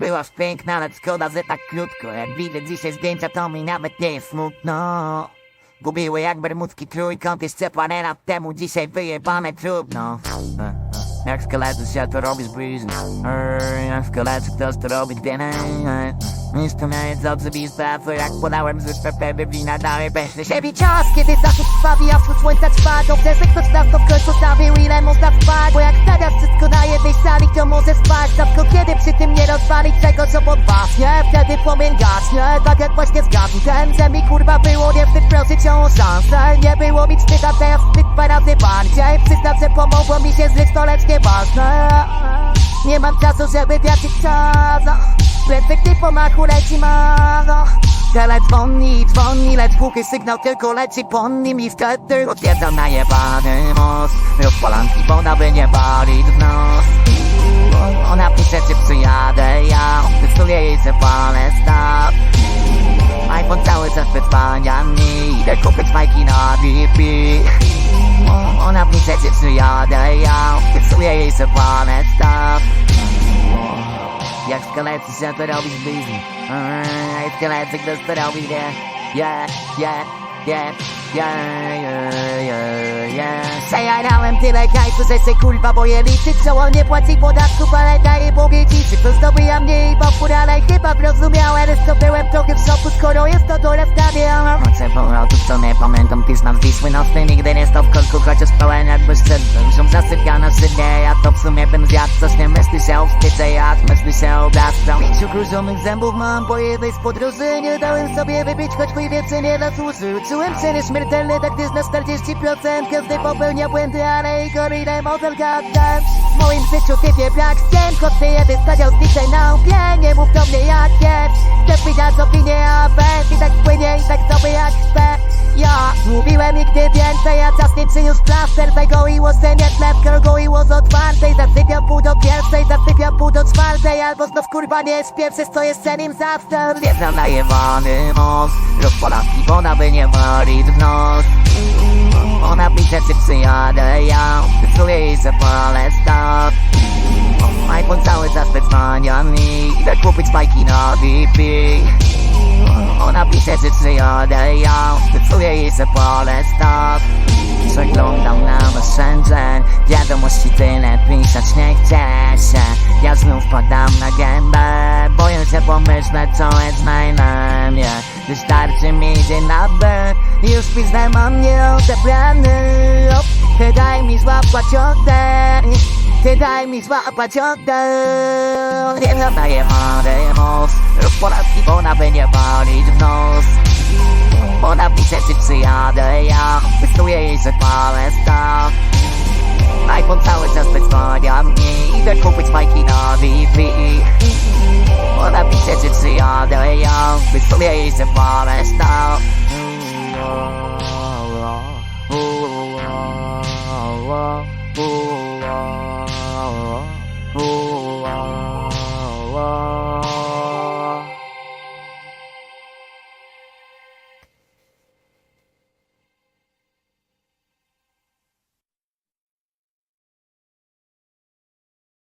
Byłaś piękna, ale szkoda, że tak krótko. Jak widzę dzisiaj zdjęcia, to mi nawet nie jest smutno. Gubiły jak bermudzki trójkąt jeszcze parę lat temu Dzisiaj wyjebane trudno Jak szkielety się to robi z breezy Jak szkielety ktoś to robi dinner Nisko na jedzący bis pracy Jak podałem zresztą pewnie wina dalej bez siebie czas, kiedy zachód krwawi, a wschód słońca trwa Dobrze, że ktoś nas to w końcu stawił, ile można spać? Bo jak stawiasz wszystko na jednej sali, to może spać. Rzadko kiedy przy tym rozwalić tego, co pod was Nie, wtedy płomień gaśnie, tak jak właśnie zgasł Ten, że mi kurwa było nie wstyd prosić o szansę Nie było mi wstyd, a teraz wstyd dwa razy bardziej. Przyznam, że pomogło mi się zryć, to lecz nieważne. Nie mam czasu, żeby tracić czas Prędzej ty pomachu leci mało Tele dzwoni, dzwoni, lecz głuchy sygnał tylko leci po nim i wtedy Potwierdzam najebany most. Rozpalanki woda by nie bali w nos Ona pisze czy przyjadę ja. Wystuję jej że palę stop. iPhone cały czas wyzwania mi. Idę kupić fajki na DP Ona pisze czy przyjadę ja. Wystuję jej że palę stop. Jak szkielety się to robi z busy Jak szkielety ktoś to robi, yeah Yeah, yeah, yeah Yeah, yeah, yeah, yeah Przejarałem tyle hajsu, że się kurwa boję liczyć on nie płaci podatków, ale daje Bogie dziczy To zdobyja mniej popór, ale chyba zrozumiałem To byłem trochę w szoku, skoro jest to dole wstawiam Noce powrotów, co nie pamiętam znam Wisły nocny, nigdy nie stał w korku Chociaż pełen jakby szczyt Szum zasypiana szybnie, ja to w sumie bym zjadł Coś nie myśli się o wstydzie, jak myśli się o blastrą Pięciu kruszonych zębów mam po jednej z podróży Nie dałem sobie wypić, choć chuj więcej nie zasłużył Czułem się nieśmiertelny, tak gdyż na 40% Każdy popełnia błędy, ale i gorile model goddamn W moim życiu typie brak ścian Choć ty jedy stadział zniszczeń na łbie Nie mów do mnie jak jest Chcę wydać opinię, a bez I tak płynie i tak sobie jak chcę. Ja mówiłem nigdy więcej, a czas nie przyniósł plaster Zagoiło się nie chleb, goiło z otwartej Zasypiam pół do pierwszej, zasypiam pół do czwartej Albo znów kurwa nie jest pierwszy, co jeszcze nim zawsze Zjeżdżam na jebany most Rozpalanki woda by nie bali w nos. Ona pisze czy przyjadę ja Wysuję jej że palę stop iPhone cały czas wyzwania mi Idę kupić bajki na DP Ona pisze czy przyjadę ja Wysuję jej że palę stop Wiadomości tyle pisać nie chcę się. Ja znów padam na gębę Boję się pomyśleć co jest najmniej Wystarczy mi dzień na B Już piznę mam nieodebrany. O, Ty daj mi złapać oddech Ty daj mi złapać oddech. Nie nadaje mary most Rób poradki, bo ona by nie palić w nos. Ona pisze czy przyjadę ja Wystuję jej, że palę stop iPhone cały czas wyzwania mi Idę kupić fajki na DP Ona pisze czy przyjadę ja Wystuję jej, że palę stop Mm, oh, oh, oh, oh, oh, oh.